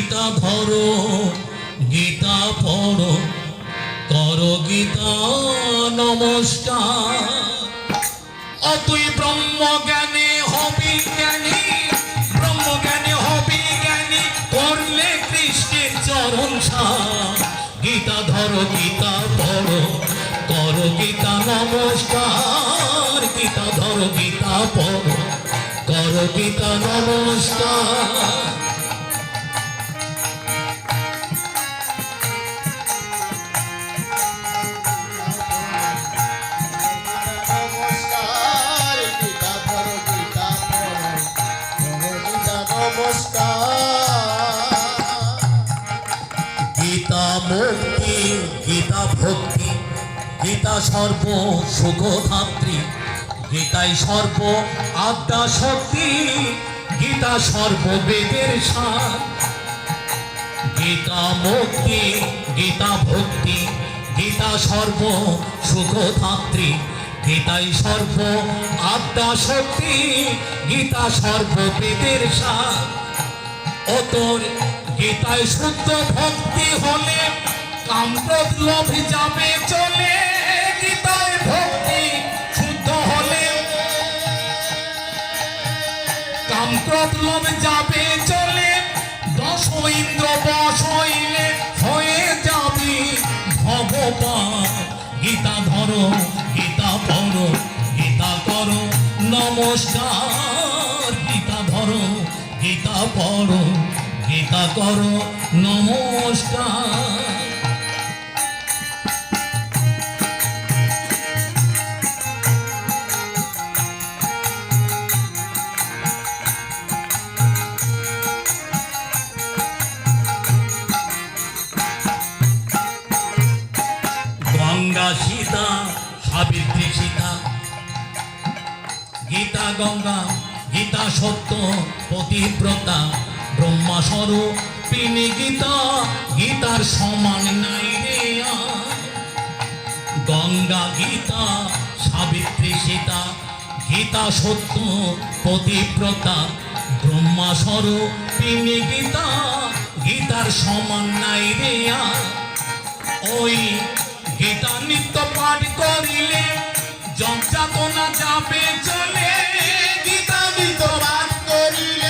গীতা ধরো গীতা পড়ো, করো গীতা, নমস্কার। অতুই ব্রহ্ম জ্ঞানে হবি জ্ঞানী ব্রহ্ম জ্ঞানে হবি জ্ঞানী করলে কৃষ্ণের চরণ গীতা ধরো, গীতা পড়ো, করো গীতা, নমস্কার। গীতা ধরো, গীতা পড়ো, করো গীতা, নমস্কার। গীতা মুক্তি, গীতা ভক্তি, গীতা সর্ব সুখধাত্রী, গীতাই সর্ব আদ্যা শক্তি, গীতা সর্ব বেদের সার। গীতা মুক্তি, গীতা ভক্তি, গীতা সর্ব সুখধাত্রী, গীতাই সর্ব আদ্যা শক্তি, গীতা সর্ব বেদের সার। ও তোর গীতায় শুদ্ধ ভক্তি হলে কামক্রোধ লোভ যাবে চলে। গীতায় ভক্তি শুদ্ধ হলে কামক্রোধ লোভ যাবে চলে। দশ ইন্দ্র বশ হইলে হয়ে যাবি ভগবান। গীতা ধরো, গীতা পড়ো, গীতা করো, নমস্কার। গীতা ধরো, গীতা পড়ো। গীতা করো নমস্কার। গঙ্গা সীতা সাবিত্রী সীতা। গীতা গঙ্গা গীতা সত্য পতিব্রতা। ব্রহ্মা স্বরূপ তিনি গীতা, গীতার সমান নাই রে গঙ্গা গীতা, সাবিত্রী সীতা, গীতা সত্য, পতিব্রতা। ব্রহ্মা স্বরূপ তিনি গীতা, গীতার সমান নাই রে ওই গীতা নিত্য পাঠ করিলে যন্ত্রাপনা যাবে চলে। গীতা নিত্য পাঠ করিলে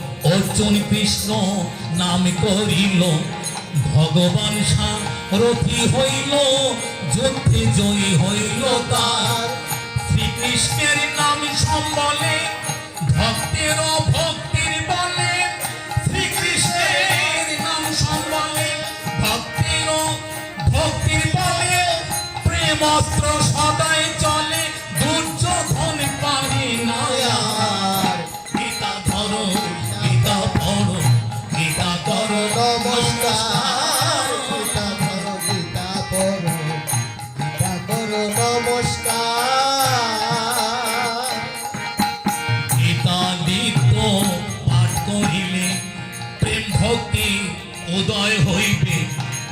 অর্জুন কৃষ্ণ নাম করিল, ভগবান সারথি হইল, যুদ্ধে জয়ী হইল তার। শ্রীকৃষ্ণের নাম সম্বলে, ভক্তের ভক্তির বলে। শ্রীকৃষ্ণের নাম সম্বলে, ভক্তের ভক্তির বলে। প্রেমস্ত্র করো নমস্কার গীতা পাঠ প্রেম ভক্তি উদয় হইবে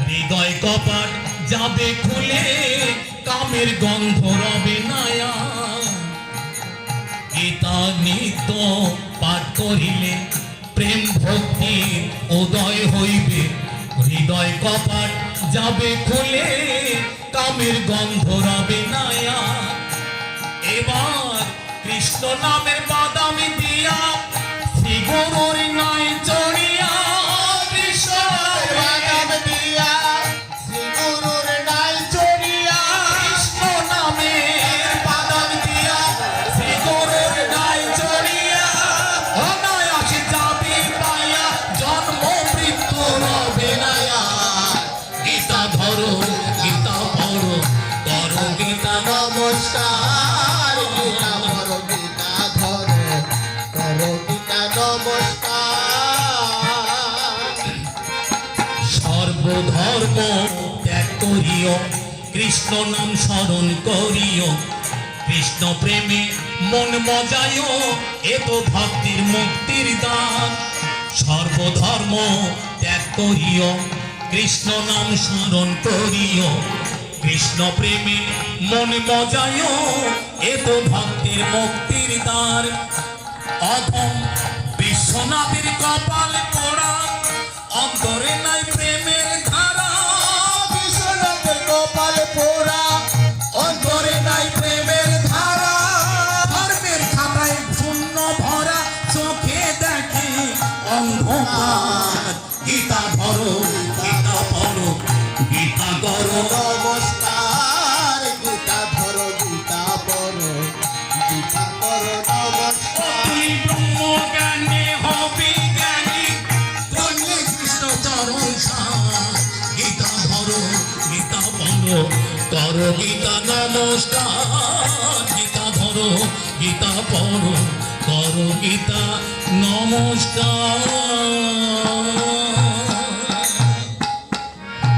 হৃদয় কপাট যাবে খুলে কামের গন্ধ রবে নায়া গীতা নিত্য পাঠ করিলে প্রেম ভক্তি উদয় হইবে হৃদয় কপাট যাবে খুলে কামের গন্ধ রবে নায়া। এবার কৃষ্ণ নামের বাদামি পিতা নমস্কার, পিতা মর পিতা ধরে কর পিতা নমস্কার। সর্বধর্ম ত্যাগ করিও, কৃষ্ণ নাম স্মরণ করিও। কৃষ্ণ প্রেমে মন মজায় এ তো ভক্তির মুক্তির দান। সর্বধর্ম ত্যাগ করিও, কৃষ্ণ নাম স্মরণ করিও। কৃষ্ণ প্রেমে মন মজায়ও এ তো ভক্তির মুক্তির দ্বার। অধম বিশ্বনাথের কপাল পোড়া, অন্তরে নাই প্রেমের ধারা। বিশ্বনাথের কপাল পোড়া, অন্তরে নাই প্রেমের ধারা। ধর্মের খাতায় শূন্য ভরা, চোখে দেখে অন্ধকার। করো গীতা নমস্কার গীতা ধরো গীতা পড়ো করো গীতা নমস্কার।